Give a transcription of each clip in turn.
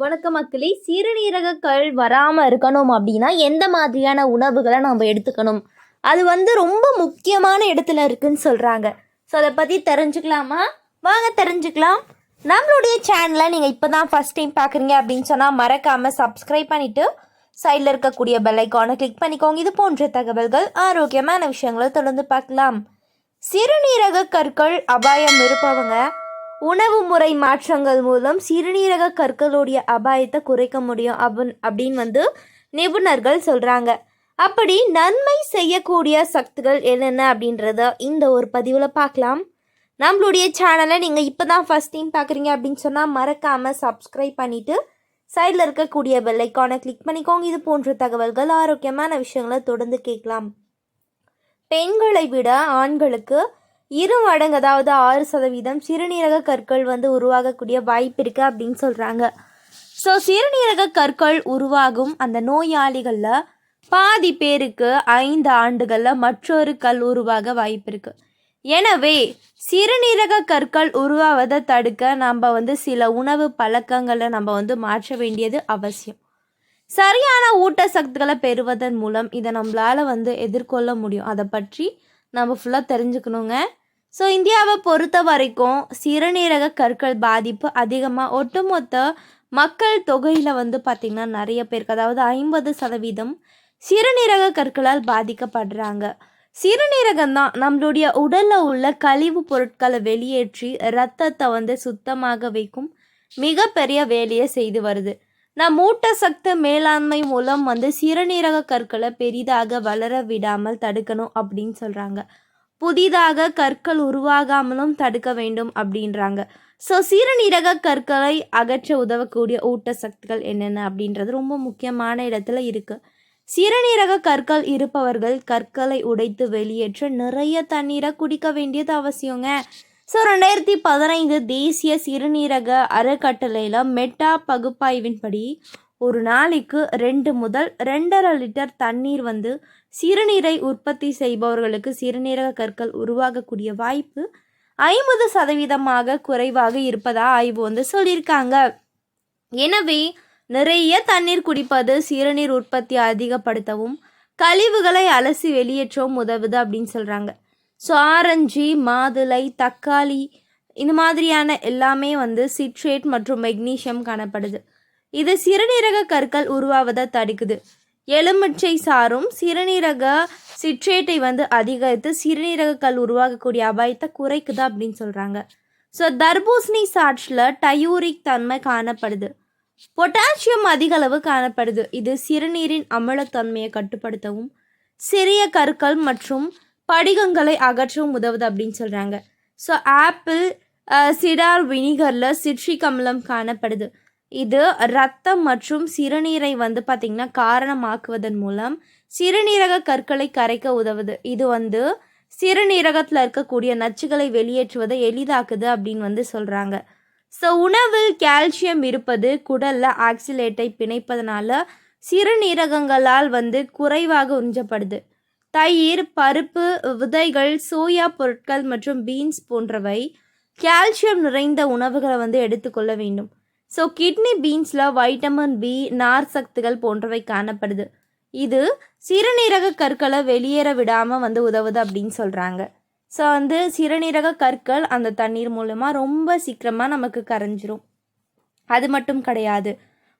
வணக்க மக்களே சிறுநீரகக்கல் வராமல் இருக்கணும் அப்படின்னா எந்த மாதிரியான உணவுகளை நம்ம எடுத்துக்கணும்? அது வந்து ரொம்ப முக்கியமான இடத்துல இருக்குன்னு சொல்கிறாங்க ஸோ அதை பற்றி தெரிஞ்சுக்கலாமா? வாங்க தெரிஞ்சுக்கலாம். நம்மளுடைய சேனலை நீங்கள் இப்போ தான் ஃபஸ்ட் டைம் பார்க்குறீங்க அப்படின்னு சொன்னால் மறக்காமல் சப்ஸ்கிரைப் பண்ணிவிட்டு சைடில் இருக்கக்கூடிய பெல் ஐக்கானை கிளிக் பண்ணிக்கோங்க. இது போன்ற தகவல்கள் ஆரோக்கியமான விஷயங்களை தொடர்ந்து பார்க்கலாம். சிறுநீரக கற்கள் அபாயம் இருப்பவங்க உணவு முறை மாற்றங்கள் மூலம் சிறுநீரக கற்களுடைய அபாயத்தை குறைக்க முடியும் அப்பன் அப்படின்னு வந்து நிபுணர்கள் சொல்கிறாங்க அப்படி நன்மை செய்யக்கூடிய சக்திகள் என்னென்ன அப்படின்றத இந்த ஒரு பதிவில் பார்க்கலாம். நம்மளுடைய சேனலை நீங்கள் இப்போ தான் ஃபஸ்ட் டைம் பார்க்குறீங்க அப்படின்னு சொன்னால் மறக்காமல் சப்ஸ்கிரைப் பண்ணிவிட்டு சைடில் இருக்கக்கூடிய பெல்லைக்கானை கிளிக் பண்ணிக்கோங்க. இது போன்ற தகவல்கள் ஆரோக்கியமான விஷயங்களை தொடர்ந்து கேட்கலாம். பெண்களை விட ஆண்களுக்கு இரு மடங்கு அதாவது ஆறு சதவீதம் சிறுநீரக கற்கள் வந்து உருவாகக்கூடிய வாய்ப்பு இருக்கு அப்படின்னு சொல்கிறாங்க ஸோ சிறுநீரக கற்கள் உருவாகும் அந்த நோயாளிகளில் பாதி பேருக்கு ஐந்து ஆண்டுகளில் மற்றொரு கல் உருவாக வாய்ப்பு இருக்கு. எனவே சிறுநீரக கற்கள் உருவாவதை தடுக்க நம்ம வந்து சில உணவு பழக்கங்களை நம்ம வந்து மாற்ற வேண்டியது அவசியம். சரியான ஊட்டச்சத்துக்களை பெறுவதன் மூலம் இதை நம்மளால் வந்து எதிர்கொள்ள முடியும். அதை பற்றி நம்ம ஃபுல்லாக தெரிஞ்சுக்கணுங்க. ஸோ இந்தியாவை பொறுத்த வரைக்கும் சிறுநீரக கற்கள் பாதிப்பு அதிகமாக ஒட்டுமொத்த மக்கள் தொகையில் வந்து பார்த்திங்கன்னா நிறைய பேருக்கு அதாவது ஐம்பது சதவீதம் சிறுநீரக கற்களால் பாதிக்கப்படுறாங்க. சிறுநீரகம் தான் நம்மளுடைய உடலில் உள்ள கழிவு பொருட்களை வெளியேற்றி ரத்தத்தை வந்து சுத்தமாக வைக்கும் மிகப்பெரிய வேலையை செய்து வருது. நம் ஊட்டச்சத்து மேலாண்மை மூலம் வந்து சிறுநீரக கற்களை பெரிதாக வளர விடாமல் தடுக்கணும் அப்படின்னு சொல்கிறாங்க புதிதாக கற்கள் உருவாகாமலும் தடுக்க வேண்டும் அப்படின்றாங்க. ஸோ சிறுநீரக கற்களை அகற்ற உதவக்கூடிய ஊட்டச்சத்துக்கள் என்னென்ன அப்படின்றது ரொம்ப முக்கியமான இடத்துல இருக்குது சிறுநீரக கற்கள் இருப்பவர்கள் கற்களை உடைத்து வெளியேற்ற நிறைய தண்ணீரை குடிக்க வேண்டியது அவசியங்க. ஸோ ரெண்டாயிரத்தி பதினைந்து தேசிய சிறுநீரக அறக்கட்டளையில் மெட்டா பகுப்பாய்வின்படி ஒரு நாளைக்கு ரெண்டு முதல் ரெண்டரை லிட்டர் தண்ணீர் வந்து சிறுநீரை உற்பத்தி செய்பவர்களுக்கு சிறுநீரக கற்கள் உருவாகக்கூடிய வாய்ப்பு ஐம்பது சதவீதமாக குறைவாக இருப்பதா ஆய்வு வந்து சொல்லியிருக்காங்க. எனவே நிறைய தண்ணீர் குடிப்பது சிறுநீர் உற்பத்தி அதிகப்படுத்தவும் கழிவுகளை அலசி வெளியேற்றவும் உதவுது அப்படின்னு சொல்கிறாங்க ஸோ ஆரஞ்சு மாதுளை தக்காளி இந்த மாதிரியான எல்லாமே வந்து சிட்ரேட் மற்றும் மெக்னீஷியம் காணப்படுது. இது சிறுநீரக கற்கள் உருவாவதை தடுக்குது. எலுமிச்சை சாரும் சிறுநீரக சிட்ரேட்டை வந்து அதிகரித்து சிறுநீரக கல் உருவாகக்கூடிய அபாயத்தை குறைக்குது அப்படின்னு சொல்கிறாங்க ஸோ தர்பூசணி சாட்சில் டயூரிக் தன்மை காணப்படுது. பொட்டாசியம் அதிக அளவு காணப்படுது. இது சிறுநீரின் அமிலத்தன்மையை கட்டுப்படுத்தவும் சிறிய கற்கள் மற்றும் படிகங்களை அகற்றவும் உதவுது அப்படின்னு சொல்கிறாங்க ஸோ ஆப்பிள் சிடார் வினிகரில் சிட்ரிக் அமிலம் காணப்படுது. இது ரத்தம் மற்றும் சிறுநீரை வந்து பார்த்திங்கன்னா காரணமாக்குவதன் மூலம் சிறுநீரக கற்களை கரைக்க உதவுது. இது வந்து சிறுநீரகத்தில் இருக்கக்கூடிய நச்சுகளை வெளியேற்றுவதை எளிதாக்குது அப்படின்னு வந்து சொல்கிறாங்க ஸோ உணவில் கால்சியம் இருப்பது குடலில் ஆக்சிலேட்டை பிணைப்பதனால சிறுநீரகங்களால் வந்து குறைவாக உறிஞ்சப்படுது. தயிர் பருப்பு விதைகள் சோயா பொருட்கள் மற்றும் பீன்ஸ் போன்றவை கால்சியம் நிறைந்த உணவுகளை வந்து எடுத்துக்கொள்ள வேண்டும். ஸோ கிட்னி பீன்ஸில் வைட்டமின் பி நார் சத்துகள் போன்றவை காணப்படுது. இது சிறுநீரக கற்களை வெளியேற விடாமல் வந்து உதவுது அப்படின்னு சொல்கிறாங்க ஸோ வந்து சிறுநீரக கற்கள் அந்த தண்ணீர் மூலமாக ரொம்ப சீக்கிரமாக நமக்கு கரைஞ்சிரும். அது மட்டும் கிடையாது.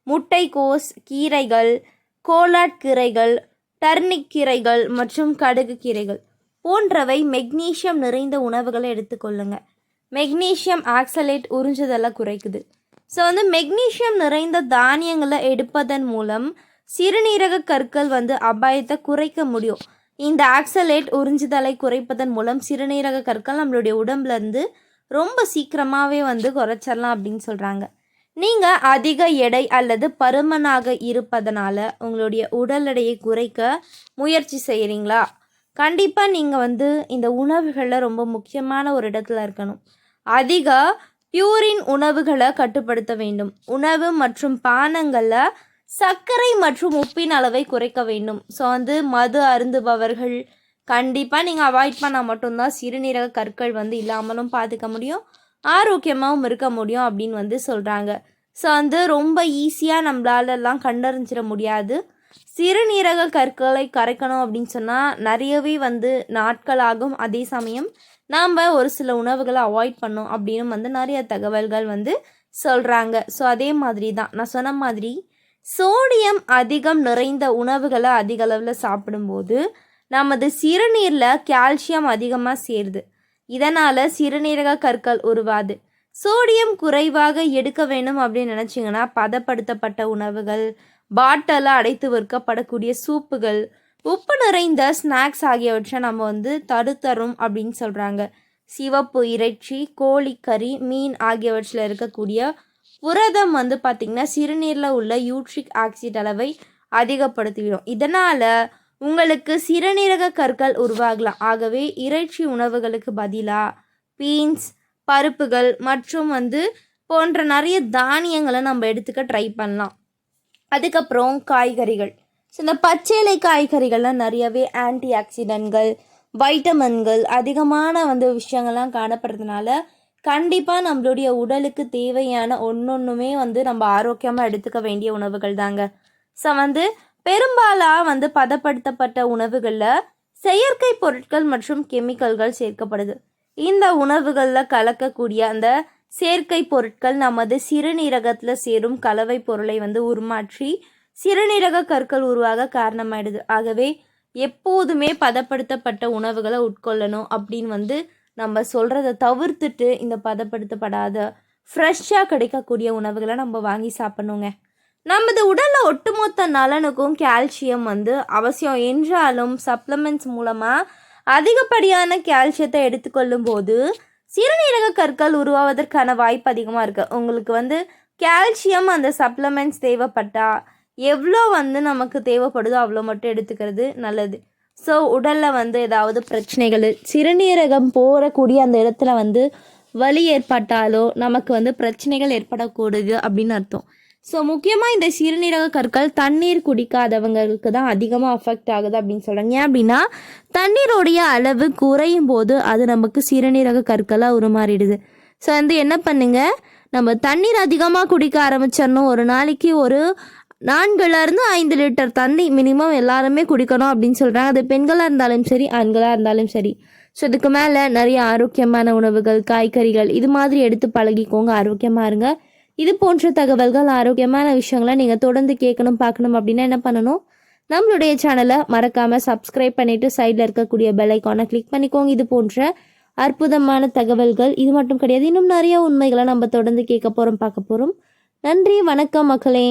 முட்டைக்கோஸ் கீரைகள் கோலாட் கீரைகள் டர்னிக் கீரைகள் மற்றும் கடுகு கீரைகள் போன்றவை மெக்னீஷியம் நிறைந்த உணவுகளை எடுத்துக்கொள்ளுங்க. மெக்னீஷியம் ஆக்சலேட் உறிஞ்சுதலை குறைக்குது. ஸோ வந்து மெக்னீஷியம் நிறைந்த தானியங்களை எடுப்பதன் மூலம் சிறுநீரக கற்கள் வந்து அபாயத்தை குறைக்க முடியும். இந்த ஆக்சலேட் உறிஞ்சுதலை குறைப்பதன் மூலம் சிறுநீரக கற்கள் நம்மளுடைய உடம்புலேருந்து ரொம்ப சீக்கிரமாகவே வந்து குறைச்சிடலாம் அப்படின்னு சொல்கிறாங்க நீங்கள் அதிக எடை அல்லது பருமனாக இருப்பதனால உங்களுடைய உடல் எடையை குறைக்க முயற்சி செய்கிறீங்களா கண்டிப்பாக நீங்கள் வந்து இந்த உணவுகளில் ரொம்ப முக்கியமான ஒரு இடத்துல இருக்கணும். அதிக பியூரின் உணவுகளை கட்டுப்படுத்த வேண்டும். உணவு மற்றும் பானங்களில் சர்க்கரை மற்றும் உப்பின் அளவை குறைக்க வேண்டும். ஸோ வந்து மது அருந்துபவர்கள் கண்டிப்பாக நீங்கள் அவாய்ட் பண்ணால் மட்டும்தான் சிறுநீரக கற்கள் வந்து இல்லாமலும் பார்த்துக்க முடியும். ஆரோக்கியமாகவும் இருக்க முடியும் அப்படின்னு வந்து சொல்கிறாங்க ஸோ வந்து ரொம்ப ஈஸியாக நம்மளாலெல்லாம் கண்டறிஞ்சிட முடியாது. சிறுநீரக கற்களை கரைக்கணும் அப்படின்னு சொன்னால் நிறையவே வந்து நாட்கள் ஆகும் அதே சமயம் நாம் ஒரு சில உணவுகளை அவாய்ட் பண்ணோம் அப்படின்னு வந்து நிறைய தகவல்கள் வந்து சொல்கிறாங்க ஸோ அதே மாதிரி தான். நான் சொன்ன மாதிரி சோடியம் அதிகம் நிறைந்த உணவுகளை அதிக அளவில் சாப்பிடும்போது நமது சிறுநீரில் கால்சியம் அதிகமாக சேருது. இதனால் சிறுநீரக கற்கள் உருவாது. சோடியம் குறைவாக எடுக்க வேணும் அப்படின்னு நினச்சிங்கன்னா பதப்படுத்தப்பட்ட உணவுகள் பாட்டிலில் அடைத்து விற்கப்படக்கூடிய சூப்புகள் உப்பு நிறைந்த ஸ்நாக்ஸ் ஆகியவற்றை நம்ம வந்து தடுத்தரும் அப்படின்னு சொல்கிறாங்க சிவப்பு இறைச்சி கோழிக்கறி மீன் ஆகியவற்றில் இருக்கக்கூடிய புரதம் வந்து பார்த்திங்கன்னா சிறுநீரில் உள்ள யூட்ரிக் ஆக்சிட் அளவை அதிகப்படுத்திவிடும். இதனால் உங்களுக்கு சிறுநீரக கற்கள் உருவாகலாம். ஆகவே இறைச்சி உணவுகளுக்கு பதிலாக பீன்ஸ் பருப்புகள் மற்றும் வந்து போன்ற நிறைய தானியங்களை நம்ம எடுத்துக்க ட்ரை பண்ணலாம். அதுக்கப்புறம் காய்கறிகள். ஸோ இந்த பச்சைலை காய்கறிகள்லாம் நிறையவே ஆன்டி ஆக்சிடென்ட்கள் வைட்டமின்கள் அதிகமான வந்து விஷயங்கள்லாம் காணப்படுறதுனால கண்டிப்பாக நம்மளுடைய உடலுக்கு தேவையான ஒன்றொன்றுமே வந்து நம்ம ஆரோக்கியமாக எடுத்துக்க வேண்டிய உணவுகள் தாங்க. ஸோ வந்து பெரும்பாலாக வந்து பதப்படுத்தப்பட்ட உணவுகளில் செயற்கை பொருட்கள் மற்றும் கெமிக்கல்கள் சேர்க்கப்படுது. இந்த உணவுகளில் கலக்கக்கூடிய அந்த செயற்கை பொருட்கள் நமது சிறுநீரகத்தில் சேரும் கலவை பொருளை வந்து உருமாற்றி சிறுநீரக கற்கள் உருவாக காரணமாயிடுது. ஆகவே எப்போதுமே பதப்படுத்தப்பட்ட உணவுகளை உட்கொள்ளணும் அப்படின்னு வந்து நம்ம சொல்கிறத தவிர்த்துட்டு இந்த பதப்படுத்தப்படாத ஃப்ரெஷ்ஷாக கிடைக்கக்கூடிய உணவுகளை நம்ம வாங்கி சாப்பிடணுங்க. நமது உடலில் ஒட்டுமொத்த நலனுக்கும் கால்சியம் வந்து அவசியம். என்றாலும் சப்ளிமெண்ட்ஸ் மூலமாக அதிகப்படியான கால்சியத்தை எடுத்துக்கொள்ளும் போது சிறுநீரக கற்கள் உருவாவதற்கான வாய்ப்பு அதிகமாக இருக்குது உங்களுக்கு வந்து கால்சியம் அந்த சப்ளிமெண்ட்ஸ் தேவைப்பட்டா எவ்வளோ வந்து நமக்கு தேவைப்படுதோ அவ்வளோ மட்டும் எடுத்துக்கிறது நல்லது. ஸோ உடலில் வந்து ஏதாவது பிரச்சனைகள் சிறுநீரகம் போகக்கூடிய அந்த இடத்துல வந்து வலி ஏற்பட்டாலோ நமக்கு வந்து பிரச்சனைகள் ஏற்படக்கூடாது அப்படின்னு அர்த்தம். ஸோ முக்கியமாக இந்த சிறுநீரக கற்கள் தண்ணீர் குடிக்காதவங்களுக்கு தான் அதிகமாக அஃபெக்ட் ஆகுது அப்படின்னு சொல்கிறாங்க ஏன் அப்படின்னா தண்ணீருடைய அளவு குறையும் போது அது நமக்கு சிறுநீரக கற்களாக உருமாறிடுது. ஸோ வந்து என்ன பண்ணுங்க? நம்ம தண்ணீர் அதிகமாக குடிக்க ஆரம்பிச்சிடணும். ஒரு நாளைக்கு ஒரு நான்குலேருந்து ஐந்து லிட்டர் தண்ணி மினிமம் எல்லாருமே குடிக்கணும் அப்படின்னு சொல்கிறாங்க அது பெண்களாக இருந்தாலும் சரி ஆண்களாக இருந்தாலும் சரி. ஸோ இதுக்கு மேலே நிறைய ஆரோக்கியமான உணவுகள் காய்கறிகள் இது மாதிரி எடுத்து பழகிக்கோங்க. ஆரோக்கியமாக இருங்க. இது போன்ற தகவல்கள் ஆரோக்கியமான விஷயங்களை நீங்கள் தொடர்ந்து கேட்கணும் பார்க்கணும் அப்படின்னா என்ன பண்ணணும்? நம்மளுடைய சேனலை மறக்காமல் சப்ஸ்கிரைப் பண்ணிவிட்டு சைடில் இருக்கக்கூடிய பெல் ஐக்கானை கிளிக் பண்ணிக்கோங்க. இது போன்ற அற்புதமான தகவல்கள். இது மட்டும் கிடையாது இன்னும் நிறைய உண்மைகளை நம்ம தொடர்ந்து கேட்க போகிறோம் பார்க்க போகிறோம் நன்றி வணக்கம் மக்களே.